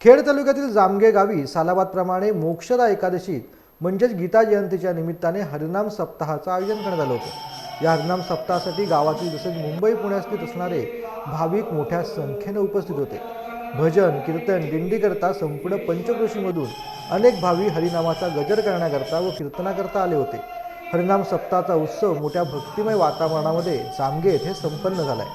खेड तालुक्यातील जामगे गावी सालाबादप्रमाणे मोक्षदा एकादशीत म्हणजेच गीता जयंतीच्या निमित्ताने हरिनाम सप्ताहाचं आयोजन करण्यात आलं होतं. या हरिनाम सप्ताहासाठी गावातील तसेच मुंबई पुण्यात स्थित असणारे भाविक मोठ्या संख्येने उपस्थित होते. भजन कीर्तन दिंडीकरता संपूर्ण पंचकृषीमधून अनेक भावी हरिनामाचा गजर करण्याकरता व कीर्तनाकरता आले होते. हरिनाम सप्ताहाचा उत्सव मोठ्या भक्तिमय वातावरणामध्ये जामगे येथे संपन्न झालाय.